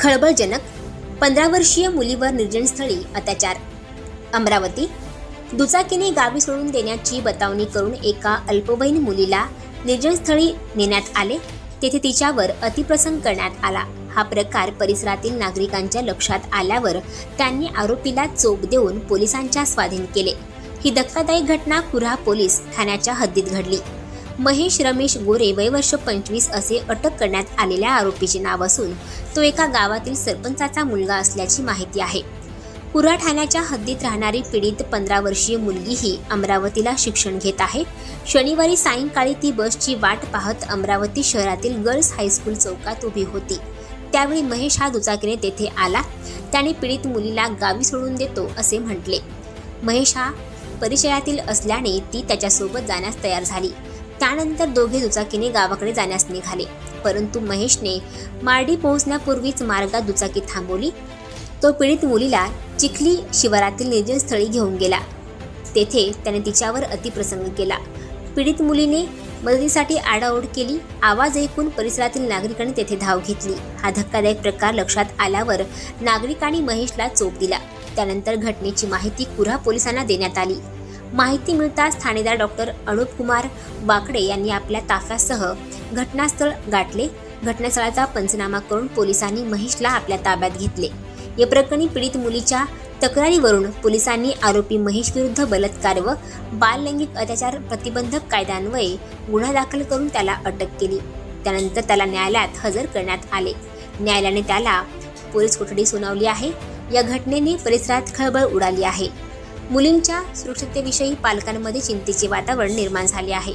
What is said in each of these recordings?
खळबळजनक पंधरा वर्षीय मुलीवर निर्जनस्थळी अत्याचार. अमरावती दुचाकीने गावी सोडून देण्याची बतावणी करून एका अल्पवयीन मुलीला निर्जनस्थळी नेण्यात आले तेथे तिच्यावर अतिप्रसंग करण्यात आला. हा प्रकार परिसरातील नागरिकांच्या लक्षात आल्यावर त्यांनी आरोपीला चोप देऊन पोलिसांच्या स्वाधीन केले. ही धक्कादायक घटना कुऱ्हा पोलीस ठाण्याच्या हद्दीत घडली. महेश रमेश गोरे वय वर्ष पंचवीस असे अटक करण्यात आलेल्या आरोपीचे नाव असून तो एका गावातील सरपंचाचा मुलगा असल्याची माहिती आहे. कुरा ठाण्याच्या हद्दीत राहणारी पीडित पंधरा वर्षीय मुलगी ही अमरावतीला शिक्षण घेत आहे. शनिवारी सायंकाळी ती बसची वाट पाहत अमरावती शहरातील गर्ल्स हायस्कूल चौकात उभी होती. त्यावेळी महेश हा दुचाकीने तेथे आला. त्याने पीडित मुलीला गावी सोडून देतो असे म्हटले. महेश हा परिचयातील असल्याने ती त्याच्यासोबत जाण्यास तयार झाली. त्यानंतर दोघे दुचाकीने गावाकडे जाण्यास निघाले. परंतु महेशने मार्डी पोहोचण्यापूर्वीच मार्गात दुचाकी थांबवली. तो पीडित मुलीला चिखली शिवारातील निर्जनस्थळी घेऊन गेला. तेथे त्याने तिच्यावर अतिप्रसंग केला. पीडित मुलीने मदतीसाठी आडाओढ केली. आवाज ऐकून परिसरातील नागरिकांनी तेथे धाव घेतली. हा धक्कादायक प्रकार लक्षात आल्यावर नागरिकांनी महेशला चोप दिला. त्यानंतर घटनेची माहिती कुऱ्हा पोलिसांना देण्यात आली. माहिती मिळताच ठाणेदार डॉक्टर अनुप कुमार वाकडे यांनी आपल्या ताफ्यासह घटनास्थळ गाठले. घटनास्थळाचा पंचनामा करून पोलिसांनी महेशला आपल्या ताब्यात घेतले. या प्रकरणी पीडित मुलीच्या तक्रारीवरून पोलिसांनी आरोपी महेश विरुद्ध बलात्कार व बाललैंगिक अत्याचार प्रतिबंधक कायद्यान्वये गुन्हा दाखल करून त्याला अटक केली. त्यानंतर त्याला न्यायालयात हजर करण्यात आले. न्यायालयाने त्याला पोलीस कोठडी सुनावली आहे. या घटनेने परिसरात खळबळ उडाली आहे. मुलींच्या सुरक्षिततेविषयी पालकांमध्ये चिंतेचे वातावरण निर्माण झाले आहे.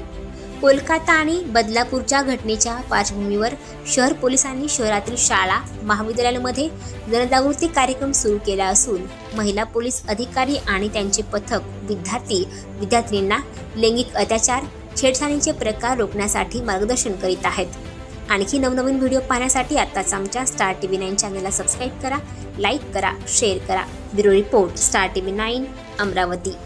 कोलकाता आणि बदलापूरच्या घटनेच्या पार्श्वभूमीवर शहर पोलिसांनी शहरातील शाळा महाविद्यालयांमध्ये जनजागृती कार्यक्रम सुरू केला असून महिला पोलीस अधिकारी आणि त्यांचे पथक विद्यार्थी विद्यार्थिनींना लैंगिक अत्याचार छेडछाडीचे प्रकार रोखण्यासाठी मार्गदर्शन करीत आहेत. आणखी नवनवीन व्हिडिओ पाहण्यासाठी आत्ताच आमच्या स्टार टी व्ही नाईन चॅनलला सबस्क्राईब करा लाईक करा शेअर करा. Bureau report star T V nine. Amravati.